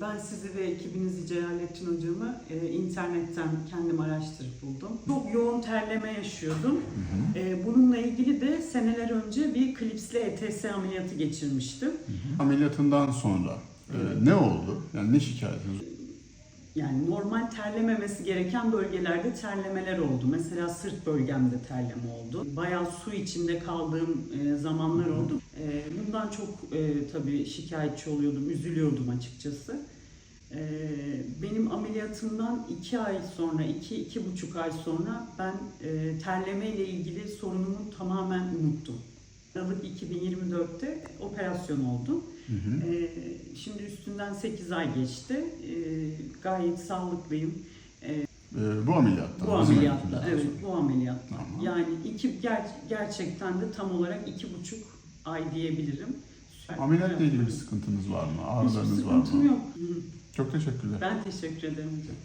Ben sizi ve ekibinizi Celalettin hocamı e, internetten kendim araştırıp buldum. Çok yoğun terleme yaşıyordum. E, bununla ilgili de seneler önce bir klipsli ETS ameliyatı geçirmiştim. Ameliyatından sonra e, ne oldu? Yani ne şikayetiniz? Yani normal terlememesi gereken bölgelerde terlemeler oldu. Mesela sırt bölgemde terleme oldu. Bayağı su içinde kaldığım e, zamanlar oldu. E, bundan çok e, tabii şikayetçi oluyordum, üzülüyordum açıkçası. E, benim ameliyatımdan iki ay sonra, iki, iki buçuk ay sonra ben e, terleme ile ilgili sorunumu tamamen unuttum. Aralık 2024'te operasyon oldu. Ee, şimdi üstünden 8 ay geçti. Ee, gayet sağlıklıyım. Bu ameliyattan. Bu ameliyatla, evet sonra. bu ameliyatla. Tamam. Yani iki ger- gerçekten de tam olarak iki buçuk ay diyebilirim. Ameliyatla ilgili bir sıkıntınız var mı? Ağrılarınız var sıkıntım mı? yok. Hı. Çok teşekkürler. Ben teşekkür ederim hocam.